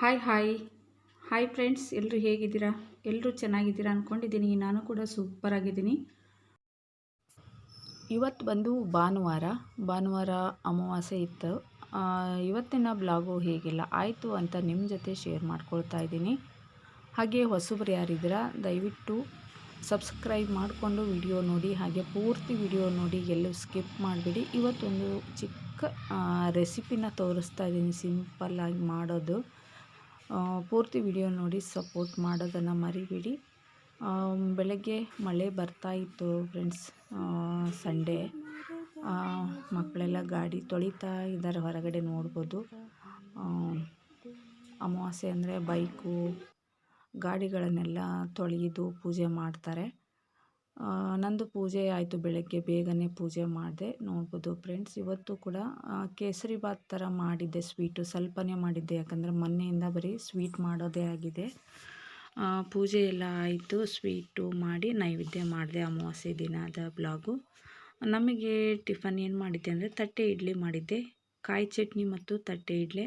Hi hi hi friends ಎಲ್ಲರೂ ಹೇಗಿದ್ದೀರಾ? ಎಲ್ಲರೂ ಚೆನ್ನಾಗಿದ್ದೀರಾ ಅಂದ್ಕೊಂಡಿದ್ದೀನಿ ನಾನು ಕೂಡ ಸೂಪರ್ ಆಗಿದ್ದೀನಿ. ಇವತ್ತು ಬಂದು ಭಾನುವಾರ. ಭಾನುವಾರ ಅಮಾವಾಸ್ಯೆ ಇತ್ತು. ಇವತ್ತಿನ ಬ್ಲಾಗು ಹೇಗಿಲ್ಲ, ಆಯಿತು ಅಂತ ನಿಮ್ಮ ಜೊತೆ ಶೇರ್ ಮಾಡ್ಕೊಳ್ತಾ ಇದ್ದೀನಿ. ಹಾಗೆ ಹೊಸಬ್ರು ಯಾರಿದ್ದೀರಾ, ದಯವಿಟ್ಟು ಸಬ್ಸ್ಕ್ರೈಬ್ ಮಾಡಿಕೊಂಡು ವಿಡಿಯೋ ನೋಡಿ, ಹಾಗೆ ಪೂರ್ತಿ ವಿಡಿಯೋ ನೋಡಿ, ಎಲ್ಲೂ ಸ್ಕಿಪ್ ಮಾಡಿಬಿಡಿ. ಇವತ್ತೊಂದು ಚಿಕ್ಕ ರೆಸಿಪಿನ ತೋರಿಸ್ತಾ ಇದ್ದೀನಿ. ಸಿಂಪಲ್ಲಾಗಿ ಮಾಡೋದು. ಪೂರ್ತಿ ವಿಡಿಯೋ ನೋಡಿ ಸಪೋರ್ಟ್ ಮಾಡೋದನ್ನು ಮರಿಬೇಡಿ. ಬೆಳಗ್ಗೆ ಮಳೆ ಬರ್ತಾ ಇತ್ತು ಫ್ರೆಂಡ್ಸ್ ಸಂಡೇ ಮಕ್ಕಳೆಲ್ಲ ಗಾಡಿ ತೊಳಿತಾ ಇದ್ದಾರೆ, ಹೊರಗಡೆ ನೋಡ್ಬೋದು. ಅಮಾವಾಸ್ಯೆ ಅಂದರೆ ಬೈಕು ಗಾಡಿಗಳನ್ನೆಲ್ಲ ತೊಳೆದು ಪೂಜೆ ಮಾಡ್ತಾರೆ. ನಂದು ಪೂಜೆ ಆಯಿತು ಬೆಳಗ್ಗೆ, ಬೇಗನೆ ಪೂಜೆ ಮಾಡಿದೆ. ನೋಡ್ಬೋದು ಫ್ರೆಂಡ್ಸ್ ಇವತ್ತು ಕೂಡ ಕೇಸರಿ ಬಾತ್ ಥರ ಮಾಡಿದ್ದೆ ಸ್ವೀಟು ಸ್ವಲ್ಪನೇ ಮಾಡಿದ್ದೆ, ಯಾಕಂದರೆ ಮೊನ್ನೆಯಿಂದ ಬರೀ ಸ್ವೀಟ್ ಮಾಡೋದೇ ಆಗಿದೆ. ಪೂಜೆ ಎಲ್ಲ ಆಯಿತು ಸ್ವೀಟು ಮಾಡಿ ನೈವೇದ್ಯ ಮಾಡಿದೆ ಅಮಾವಾಸ್ಯೆ ದಿನದ ಬ್ಲಾಗು ನಮಗೆ ಟಿಫನ್ ಏನು ಮಾಡಿದ್ದೆ ಅಂದರೆ ತಟ್ಟೆ ಇಡ್ಲಿ ಮಾಡಿದ್ದೆ. ಕಾಯಿ ಚಟ್ನಿ ಮತ್ತು ತಟ್ಟೆ ಇಡ್ಲಿ.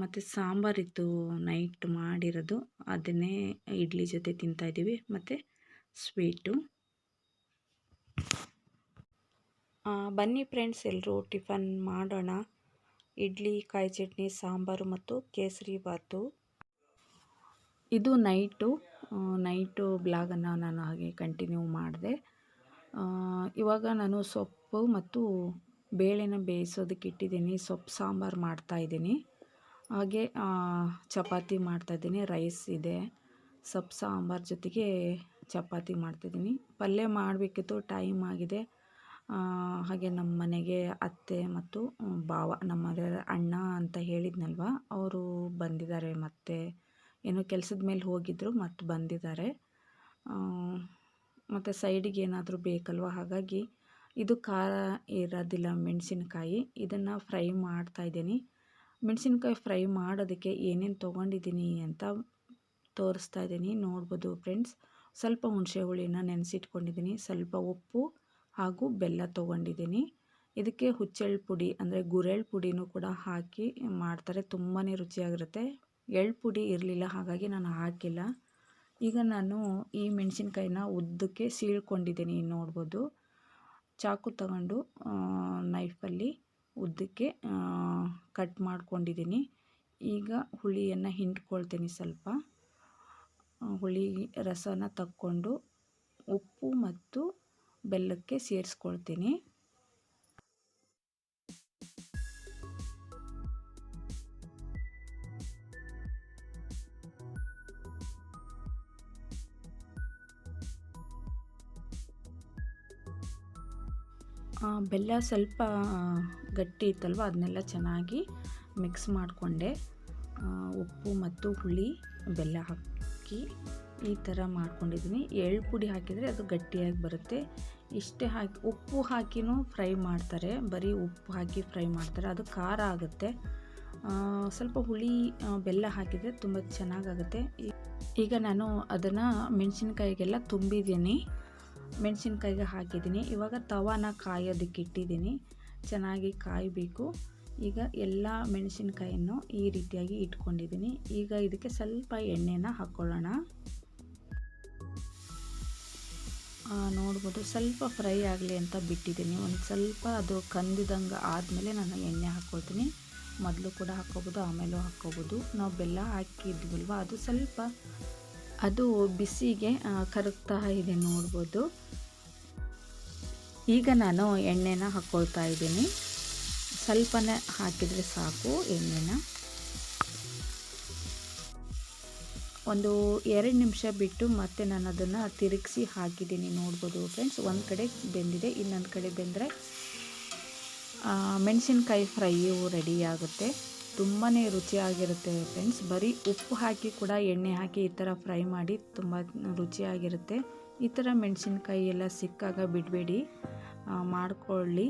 ಮತ್ತು ಸಾಂಬಾರಿತ್ತು ನೈಟ್ ಮಾಡಿರೋದು. ಅದನ್ನೇ ಇಡ್ಲಿ ಜೊತೆ ತಿಂತಾಯಿದ್ದೀವಿ ಮತ್ತು ಸ್ವೀಟು. ಬನ್ನಿ ಫ್ರೆಂಡ್ಸ್ ಎಲ್ಲರೂ ಟಿಫನ್ ಮಾಡೋಣ. ಇಡ್ಲಿ, ಕಾಯಿ ಚಟ್ನಿ, ಸಾಂಬಾರು ಮತ್ತು ಕೇಸರಿ ಬಾತು ಇದು ನೈಟು. ನೈಟು ಬ್ಲಾಗನ್ನು ನಾನು ಹಾಗೆ ಕಂಟಿನ್ಯೂ ಮಾಡಿದೆ. ಇವಾಗ ನಾನು ಸೊಪ್ಪು ಮತ್ತು ಬೇಳೆನ ಬೇಯಿಸೋದಕ್ಕೆ ಇಟ್ಟಿದ್ದೀನಿ. ಸೊಪ್ಪು, ಸಾಂಬಾರು ಮಾಡ್ತಾಯಿದ್ದೀನಿ ಹಾಗೆ ಚಪಾತಿ ಚಪಾತಿ ಮಾಡ್ತಾಯಿದ್ದೀನಿ ರೈಸ್ ಇದೆ. ಸೊಪ್ಪು, ಸಾಂಬಾರು ಜೊತೆಗೆ ಚಪಾತಿ ಮಾಡ್ತಿದ್ದೀನಿ. ಪಲ್ಯ ಮಾಡಬೇಕಿತ್ತು, ಟೈಮ್ ಆಗಿದೆ. ಹಾಗೆ ನಮ್ಮ ಮನೆಗೆ ಅತ್ತೆ ಮತ್ತು ಭಾವ, ನಮ್ಮ ಅಣ್ಣ ಅಂತ ಹೇಳಿದ್ನಲ್ವ, ಅವರು ಬಂದಿದ್ದಾರೆ ಮತ್ತೆ ಏನೋ ಕೆಲಸದ ಮೇಲೆ ಹೋಗಿದ್ದರು ಮತ್ತು ಬಂದಿದ್ದಾರೆ. ಮತ್ತು ಸೈಡಿಗೆ ಏನಾದರೂ ಬೇಕಲ್ವ, ಹಾಗಾಗಿ ಇದು ಖಾರ ಇರೋದಿಲ್ಲ ಮೆಣಸಿನ್ಕಾಯಿ. ಇದನ್ನು ಫ್ರೈ ಮಾಡ್ತಾಯಿದ್ದೀನಿ ಮೆಣಸಿನ್ಕಾಯಿ ಫ್ರೈ ಮಾಡೋದಕ್ಕೆ ಏನೇನು ತೊಗೊಂಡಿದ್ದೀನಿ ಅಂತ ತೋರಿಸ್ತಾ ಇದ್ದೀನಿ. ನೋಡ್ಬೋದು ಫ್ರೆಂಡ್ಸ್. ಸ್ವಲ್ಪ ಹುಣಸೆ ಹುಳಿನ ನೆನೆಸಿಟ್ಕೊಂಡಿದ್ದೀನಿ. ಸ್ವಲ್ಪ ಉಪ್ಪು ಹಾಗೂ ಬೆಲ್ಲ ತೊಗೊಂಡಿದ್ದೀನಿ. ಇದಕ್ಕೆ ಹುಚ್ಚೆಳ್ಳು ಪುಡಿ ಅಂದರೆ ಗುರೆಳ್ಳು ಪುಡಿನೂ ಕೂಡ ಹಾಕಿ ಮಾಡ್ತಾರೆ. ತುಂಬಾ ರುಚಿಯಾಗಿರುತ್ತೆ. ಎಳ್ಳು ಪುಡಿ ಇರಲಿಲ್ಲ, ಹಾಗಾಗಿ ನಾನು ಹಾಕಿಲ್ಲ. ಈಗ ನಾನು ಈ ಮೆಣಸಿನ್ಕಾಯಿನ ಉದ್ದಕ್ಕೆ ಸೀಳ್ಕೊಂಡಿದ್ದೀನಿ. ನೋಡ್ಬೋದು. ಚಾಕು ತಗೊಂಡು ನೈಫಲ್ಲಿ ಉದ್ದಕ್ಕೆ ಕಟ್ ಮಾಡ್ಕೊಂಡಿದ್ದೀನಿ. ಈಗ ಹುಳಿಯನ್ನು ಹಿಂಡ್ಕೊಳ್ತೀನಿ ಸ್ವಲ್ಪ. ಹುಳಿ ರಸನ ತಕ್ಕೊಂಡು ಉಪ್ಪು ಮತ್ತು ಬೆಲ್ಲಕ್ಕೆ ಸೇರಿಸ್ಕೊಳ್ತೀನಿ. ಬೆಲ್ಲ ಸ್ವಲ್ಪ ಗಟ್ಟಿ ಇತ್ತಲ್ವ, ಅದನ್ನೆಲ್ಲ ಚೆನ್ನಾಗಿ ಮಿಕ್ಸ್ ಮಾಡಿಕೊಂಡೆ. ಉಪ್ಪು ಮತ್ತು ಹುಳಿ, ಬೆಲ್ಲ ಹಾಕಿ ಈ ಥರ ಮಾಡ್ಕೊಂಡಿದ್ದೀನಿ. ಎಳ್ಳು ಪುಡಿ ಹಾಕಿದರೆ ಅದು ಗಟ್ಟಿಯಾಗಿ ಬರುತ್ತೆ. ಇಷ್ಟೇ ಹಾಕಿ, ಉಪ್ಪು ಹಾಕಿನೂ ಫ್ರೈ ಮಾಡ್ತಾರೆ. ಬರೀ ಉಪ್ಪು ಹಾಕಿ ಫ್ರೈ ಮಾಡ್ತಾರೆ. ಅದು ಖಾರ ಆಗುತ್ತೆ. ಸ್ವಲ್ಪ ಹುಳಿ ಬೆಲ್ಲ ಹಾಕಿದರೆ ತುಂಬ ಚೆನ್ನಾಗಾಗುತ್ತೆ. ಈಗ ನಾನು ಅದನ್ನು ಮೆಣಸಿನ್ಕಾಯಿಗೆಲ್ಲ ತುಂಬಿದ್ದೀನಿ. ಮೆಣಸಿನ್ಕಾಯಿಗೆ ಹಾಕಿದ್ದೀನಿ. ಇವಾಗ ತವಾನ ಕಾಯೋದಕ್ಕೆ ಇಟ್ಟಿದ್ದೀನಿ. ಚೆನ್ನಾಗಿ ಕಾಯಬೇಕು. ಈಗ ಎಲ್ಲ ಮೆಣಸಿನ್ಕಾಯನ್ನು ಈ ರೀತಿಯಾಗಿ ಇಟ್ಕೊಂಡಿದ್ದೀನಿ. ಈಗ ಇದಕ್ಕೆ ಸ್ವಲ್ಪ ಎಣ್ಣೆನ ಹಾಕ್ಕೊಳ್ಳೋಣ ನೋಡ್ಬೋದು ಸ್ವಲ್ಪ ಫ್ರೈ ಆಗಲಿ ಅಂತ ಬಿಟ್ಟಿದ್ದೀನಿ. ಒಂದು ಸ್ವಲ್ಪ ಅದು ಕಂದಿದಂಗೆ ಆದಮೇಲೆ ನಾನು ಎಣ್ಣೆ ಹಾಕ್ಕೊಳ್ತೀನಿ ಮೊದಲು ಕೂಡ ಹಾಕ್ಕೋಬೋದು ಆಮೇಲೂ ಹಾಕ್ಕೋಬೋದು ನಾವು ಬೆಲ್ಲ ಹಾಕಿದ್ವಲ್ವ, ಅದು ಸ್ವಲ್ಪ ಅದು ಬಿಸಿಗೆ ಕರಗ್ತಾ ಇದೆ ನೋಡ್ಬೋದು. ಈಗ ನಾನು ಎಣ್ಣೆನ ಹಾಕ್ಕೊಳ್ತಾ ಇದ್ದೀನಿ. ಸ್ವಲ್ಪನೇ ಹಾಕಿದರೆ ಸಾಕು ಎಣ್ಣೆನ. ಒಂದು ಎರಡು ನಿಮಿಷ ಬಿಟ್ಟು ಮತ್ತೆ ನಾನು ಅದನ್ನು ತಿರುಗಿಸಿ ಹಾಕಿದ್ದೀನಿ. ನೋಡ್ಬೋದು ಫ್ರೆಂಡ್ಸ್ ಒಂದು ಕಡೆ ಬೆಂದಿದೆ, ಇನ್ನೊಂದು ಕಡೆ ಬೆಂದರೆ ಮೆಣಸಿನ್ಕಾಯಿ ಫ್ರೈಯು ರೆಡಿ ಆಗುತ್ತೆ. ತುಂಬಾ ರುಚಿಯಾಗಿರುತ್ತೆ ಫ್ರೆಂಡ್ಸ್ ಬರೀ ಉಪ್ಪು ಹಾಕಿ ಕೂಡ ಎಣ್ಣೆ ಹಾಕಿ ಈ ಥರ ಫ್ರೈ ಮಾಡಿ ತುಂಬ ರುಚಿಯಾಗಿರುತ್ತೆ. ಈ ಥರ ಮೆಣಸಿನ್ಕಾಯಿ ಎಲ್ಲ ಸಿಕ್ಕಾಗ ಬಿಡಬೇಡಿ. ಮಾಡ್ಕೊಳ್ಳಿ.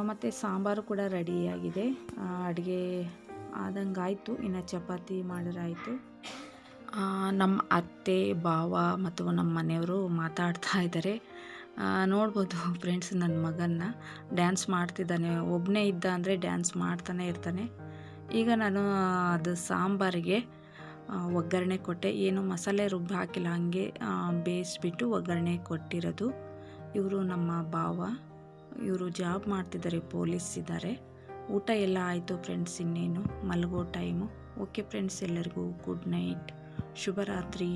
ಮತ್ತು ಸಾಂಬಾರು ಕೂಡ ರೆಡಿಯಾಗಿದೆ. ಅಡುಗೆ ಆದಂಗಾಯಿತು. ಇನ್ನು ಚಪಾತಿ ಮಾಡಿರಾಯಿತು. ನಮ್ಮ ಅತ್ತೆ, ಭಾವ ಮತ್ತು ನಮ್ಮ ಮನೆಯವರು ಮಾತಾಡ್ತಾ ಇದ್ದಾರೆ. ನೋಡ್ಬೋದು ಫ್ರೆಂಡ್ಸ್ ನನ್ನ ಮಗನ್ನ. ಡ್ಯಾನ್ಸ್ ಮಾಡ್ತಿದ್ದಾನೆ. ಒಬ್ಬನೇ ಇದ್ದ ಅಂದರೆ ಡ್ಯಾನ್ಸ್ ಮಾಡ್ತಾನೆ ಇರ್ತಾನೆ. ಈಗ ನಾನು ಅದು ಸಾಂಬಾರಿಗೆ ಒಗ್ಗರಣೆ ಕೊಟ್ಟೆ. ಏನು ಮಸಾಲೆ ರುಬ್ಬಿ ಹಾಕಿಲ್ಲ. ಹಾಗೆ ಬೇಯಿಸ್ಬಿಟ್ಟು ಒಗ್ಗರಣೆ ಕೊಟ್ಟಿರೋದು. ಇವರು ನಮ್ಮ ಭಾವ. ಇವರು ಜಾಬ್ ಮಾಡ್ತಿದ್ದಾರೆ ಪೊಲೀಸ್ ಇದ್ದಾರೆ. ಊಟ ಎಲ್ಲ ಆಯಿತು ಫ್ರೆಂಡ್ಸ್ ಇನ್ನೇನು, ಮಲಗೋ ಟೈಮು ಓಕೆ ಫ್ರೆಂಡ್ಸ್ ಎಲ್ಲರಿಗೂ ಗುಡ್ ನೈಟ್ ಶುಭರಾತ್ರಿ.